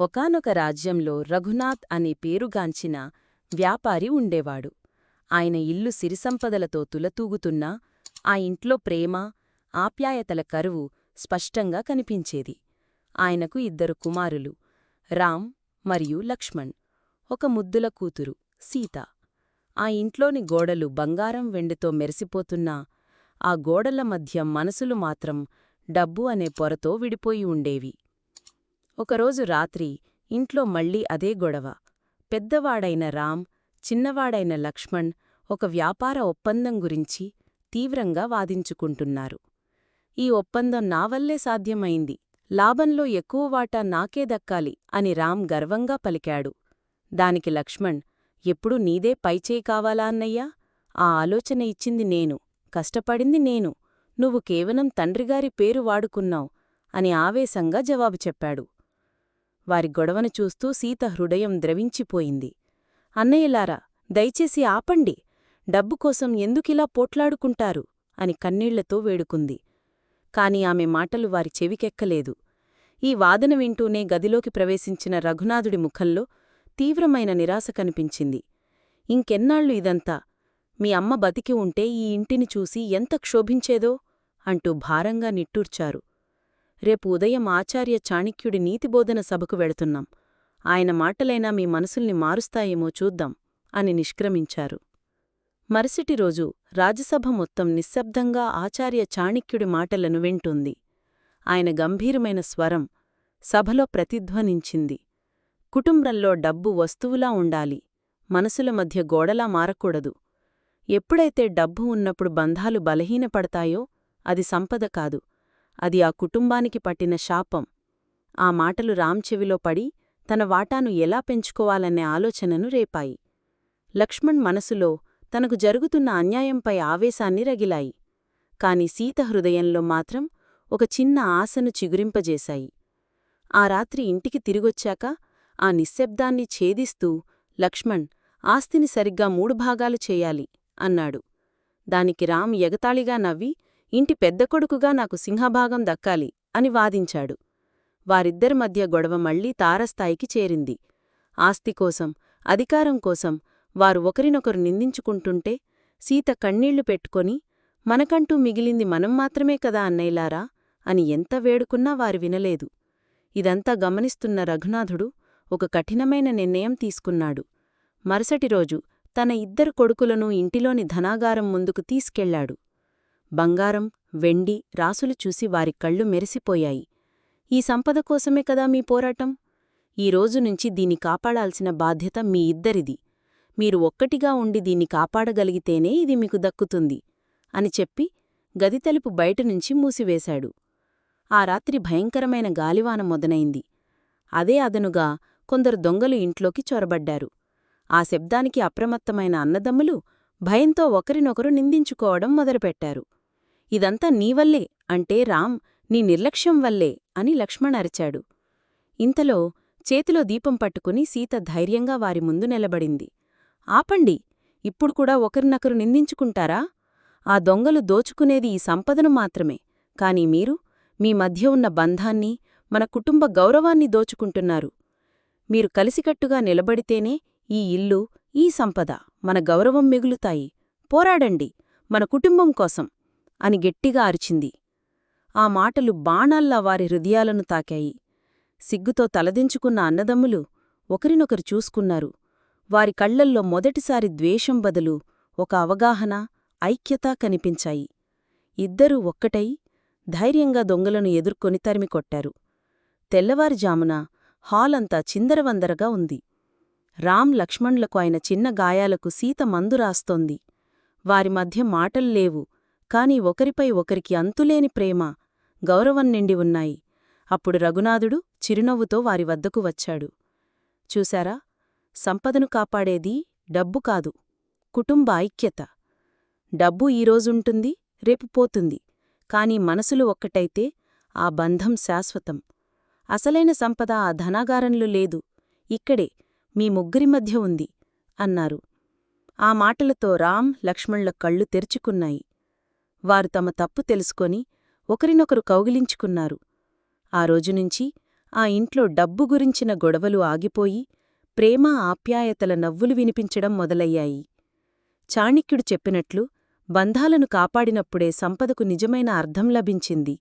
ఒకానొక రాజ్యంలో రఘునాథ్ అనే పేరుగాంచిన వ్యాపారి ఉండేవాడు. ఆయన ఇల్లు సిరిసంపదలతో తులతూగుతున్నా ఆ ఇంట్లో ప్రేమ ఆప్యాయతల కరువు స్పష్టంగా కనిపించేది. ఆయనకు ఇద్దరు కుమారులు రామ్ మరియు లక్ష్మణ్. ఒక ముద్దుల కూతురు సీత. ఆ ఇంట్లోని గోడలు బంగారం వెండితో మెరిసిపోతున్నా ఆ గోడల మధ్య మనసులు మాత్రం డబ్బు అనే పొరతో విడిపోయి ఉండేవి. ఒకరోజు రాత్రి ఇంట్లో మళ్ళీ అదే గొడవ. పెద్దవాడైన రామ్ చిన్నవాడైన లక్ష్మణ్ ఒక వ్యాపార ఒప్పందం గురించి తీవ్రంగా వాదించుకుంటున్నారు. ఈ ఒప్పందం నావల్లే సాధ్యమైంది. లాభంలో ఎక్కువ వాటా నాకే దక్కాలి అని రామ్ గర్వంగా పలికాడు. దానికి లక్ష్మణ్ ఎప్పుడు నీదే పైచేయి కావాలా అన్నయ్యా? ఆ ఆలోచన ఇచ్చింది నేను. కష్టపడింది నేను. నువ్వు కేవలం తండ్రిగారి పేరు వాడుకున్నావు అని ఆవేశంగా జవాబు చెప్పాడు. వారి గొడవను చూస్తూ సీత హృదయం ద్రవించిపోయింది. అన్నయ్యలారా దయచేసి ఆపండి. డబ్బు కోసం ఎందుకిలా పోట్లాడుకుంటారు? అని కన్నీళ్ళతో వేడుకుంది. కాని ఆమె మాటలు వారి చెవికెక్కలేదు. ఈ వాదన వింటూనే గదిలోకి ప్రవేశించిన రఘునాథుడి ముఖంలో తీవ్రమైన నిరాశ కనిపించింది. ఇంకెన్నాళ్ళు ఇదంతా? మీ అమ్మ బతికి ఉంటే ఈ ఇంటిని చూసి ఎంత క్షోభించేదో? అంటూ భారంగా నిట్టూర్చారు. రేపు ఉదయం ఆచార్య చాణిక్యుడి నీతిబోధన సభకు వెళుతున్నాం. ఆయన మాటలైనా మీ మనసుల్ని మారుస్తాయేమో చూద్దాం అని నిష్క్రమించారు. మరుసటి రోజు రాజసభ మొత్తం నిశ్శబ్దంగా ఆచార్య చాణిక్యుడి మాటలను వింటుంది. ఆయన గంభీరమైన స్వరం సభలో ప్రతిధ్వనించింది. కుటుంబంలో డబ్బు వస్తువులా ఉండాలి మనసుల మధ్య గోడలా మారకూడదు. ఎప్పుడైతే డబ్బు ఉన్నప్పుడు బంధాలు బలహీనపడతాయో అది సంపద కాదు. అది ఆ కుటుంబానికి పట్టిన శాపం. ఆ మాటలు రాంచెవిలో పడి తన వాటాను ఎలా పెంచుకోవాలనే ఆలోచనను రేపాయి. లక్ష్మణ్ మనసులో తనకు జరుగుతున్న అన్యాయంపై ఆవేశాన్ని రగిలాయి. కాని సీత హృదయంలో మాత్రం ఒక చిన్న ఆశను చిగురింపజేశాయి. ఆ రాత్రి ఇంటికి తిరిగొచ్చాక ఆ నిశ్శబ్దాన్ని ఛేదిస్తూ లక్ష్మణ్ ఆస్తిని సరిగ్గా మూడు భాగాలు చేయాలి అన్నాడు. దానికి రామ్ ఎగతాళిగా నవ్వి ఇంటి పెద్ద కొడుకుగా నాకు సింహభాగం దక్కాలి అని వాదించాడు. వారిద్దరి మధ్య గొడవ మళ్ళీ తారస్థాయికి చేరింది. ఆస్తి కోసం అధికారం కోసం వారు ఒకరినొకరు నిందించుకుంటుంటే సీత కన్నీళ్ళు పెట్టుకొని మనకంటూ మిగిలింది మనం మాత్రమే కదా అన్నయ్యలారా అని ఎంత వేడుకున్నా వారు వినలేదు. ఇదంతా గమనిస్తున్న రఘునాథుడు ఒక కఠినమైన నిర్ణయం తీసుకున్నాడు. మరుసటి రోజు తన ఇద్దరు కొడుకులను ఇంటిలోని ధనాగారం ముందుకు తీసుకెళ్ళాడు. బంగారం వెండి రాసులు చూసి వారి కళ్ళు మెరిసిపోయాయి. ఈ సంపద కోసమే కదా మీ పోరాటం? ఈ రోజు నుంచి దీన్ని కాపాడాల్సిన బాధ్యత మీ ఇద్దరిది. మీరు ఒక్కటిగా ఉండి దీన్ని కాపాడగలిగితేనే ఇది మీకు దక్కుతుంది అని చెప్పి గదితలుపు బయటనుంచి మూసివేశాడు. ఆ రాత్రి భయంకరమైన గాలివాన మొదనైంది అదే అదనుగా కొందరు దొంగలు ఇంట్లోకి చొరబడ్డారు. ఆ శబ్దానికి అప్రమత్తమైన అన్నదమ్ములు భయంతో ఒకరినొకరు నిందించుకోవడం మొదలుపెట్టారు. ఇదంతా నీవల్లే అంటే రామ్ నీ నిర్లక్ష్యం వల్లే అని లక్ష్మణ్ అరిచాడు. ఇంతలో చేతిలో దీపం పట్టుకుని సీత ధైర్యంగా వారి ముందు నిలబడింది. ఆపండి ఇప్పుడు కూడా ఒకరినొకరు నిందించుకుంటారా? ఆ దొంగలు దోచుకునేది ఈ సంపదను మాత్రమే. కాని మీరు మీ మధ్య ఉన్న బంధాన్ని మన కుటుంబ గౌరవాన్ని దోచుకుంటున్నారు. మీరు కలిసికట్టుగా నిలబడితేనే ఈ ఇల్లు ఈ సంపద మన గౌరవం మిగులుతాయి. పోరాడండి మన కుటుంబం కోసం. అని గట్టిగా అరిచింది. ఆ మాటలు బాణాల్లా వారి హృదయాలను తాకాయి. సిగ్గుతో తలదించుకున్న అన్నదమ్ములు ఒకరినొకరు చూసుకున్నారు. వారి కళ్ళల్లో మొదటిసారి ద్వేషం బదులు ఒక అవగాహన ఐక్యత కనిపించాయి. ఇద్దరూ ఒక్కటై ధైర్యంగా దొంగలను ఎదుర్కొని తరిమికొట్టారు తెల్లవారుజామున హాలంతా చిందరవందరగా ఉంది. రామ్ లక్ష్మణ్లకు ఆయన చిన్న గాయాలకు సీత మందు రాస్తోంది. వారి మధ్య మాటలు లేవు. కాని ఒకరిపై ఒకరికి అంతులేని ప్రేమ గౌరవం నిండి ఉన్నాయి. అప్పుడు రఘునాథుడు చిరునవ్వుతో వారి వద్దకు వచ్చాడు. చూశారా? సంపదను కాపాడేది డబ్బు కాదు కుటుంబ ఐక్యత. డబ్బు ఈరోజుంటుంది రేపు పోతుంది. కాని మనసులు ఒక్కటైతే ఆ బంధం శాశ్వతం. అసలైన సంపద ఆ ధనాగారంలో లేదు. ఇక్కడే మీ ముగ్గురి మధ్య ఉంది అన్నారు. ఆ మాటలతో రామ్ లక్ష్మణ్ల కళ్ళు తెరుచుకున్నాయి. వారు తమ తప్పు తెలుసుకొని ఒకరినొకరు కౌగిలించుకున్నారు. ఆ రోజునుంచి ఆ ఇంట్లో డబ్బు గురించిన గొడవలు ఆగిపోయి ప్రేమ ఆప్యాయతల నవ్వులు వినిపించడం మొదలయ్యాయి. చాణిక్యుడు చెప్పినట్లు బంధాలను కాపాడినప్పుడే సంపదకు నిజమైన అర్థం లభించింది.